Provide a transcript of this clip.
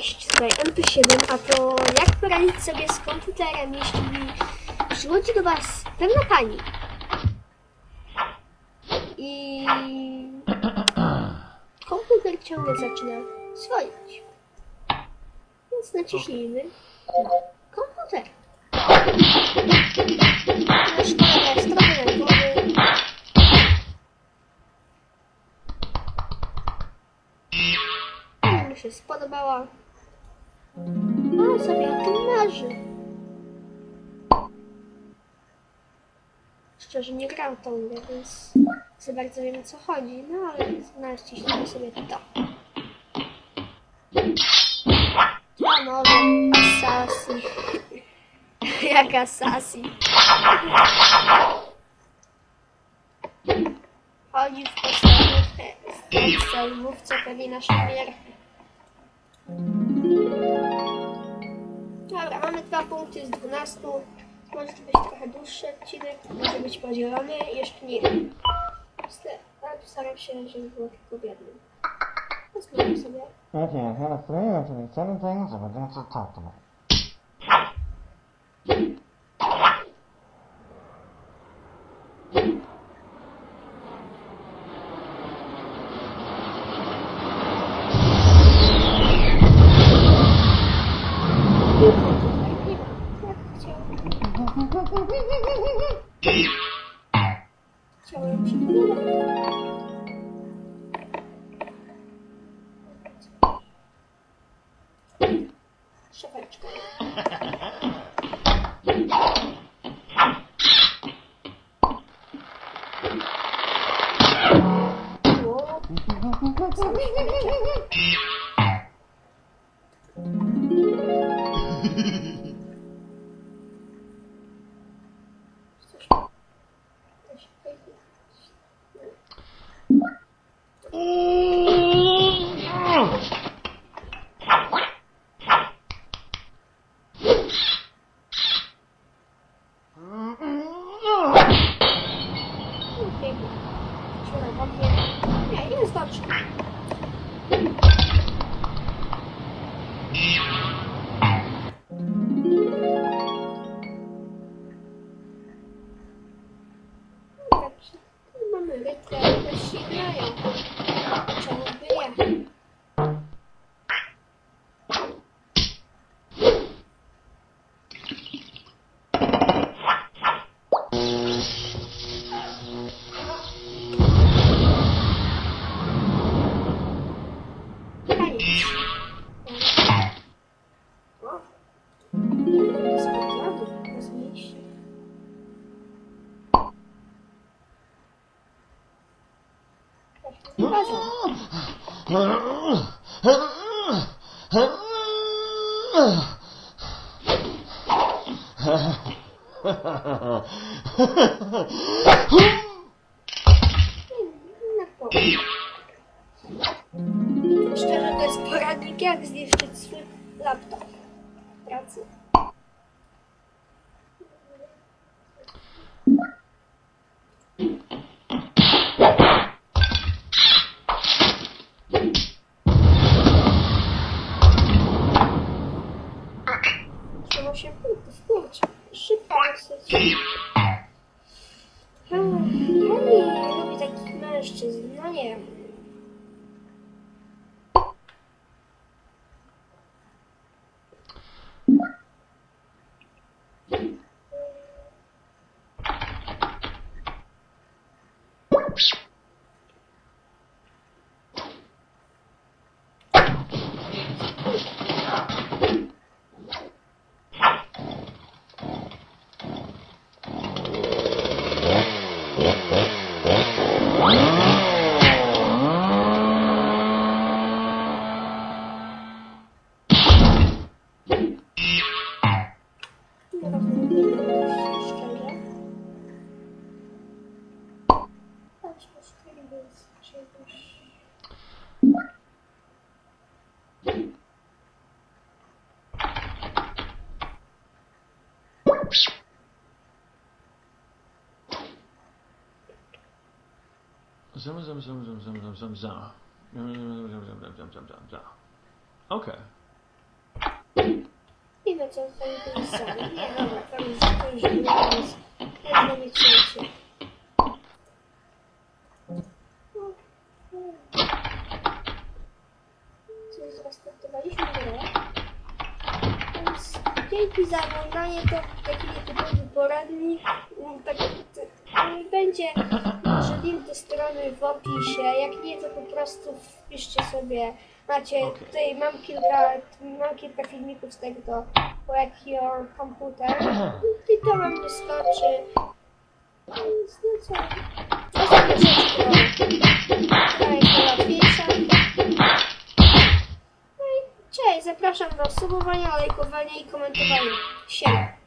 Cześć, tutaj MP7, a to jak poradzić sobie z komputerem, jeśli przychodzi do Was pewna pani i komputer ciągle zaczyna swoić. Więc naciśnijmy na komputer. Nasz kolega jest trochę nerwowy. Się spodobała. A sobie o tym marzy. Szczerze nie grał tą grę, więc za bardzo wiem o co chodzi, no ale naciśnijmy sobie to. A może Assassin. Jak Assassin. Chodzi w podstawówkę, w podstawówce pewnie na szmierkę. Dwa punkty z 12. Może to być trochę dłuższy odcinek, może być podzielony, jeszcze nie wiem. Ale postaram się, żeby było tylko w jednym. Pozwolę sobie. Okay, I had a three or three, seven Mamy rytę, one się grają. Szczerze, to jest poradnik, jak zniszczyć swój laptop pracy. Dosyć. Ja nie lubię takich mężczyzn, no nie wiem. Nie Zam, zam, zam, zam, zam, zam, zam, zam. Okay. I no co, to nie korzystamy. Nie, dobra, to już, to już było, więc jedno nie trzecie. Co, zrestartowaliśmy grę. Więc dzięki za oglądanie to taki nietypowy poradnik. Mm, Tak, t- będzie może link do strony w opisie. Jak nie, to po prostu wpiszcie sobie. Macie Okej. tutaj mam kilka, mam kilka filmików z tego do Hack Your Computer. I to wam wystarczy. Więc no co? Ostatnia rzecz, która która jest najłatwiejsza. No i cześć, zapraszam do subowania, lajkowania i komentowania. Siema.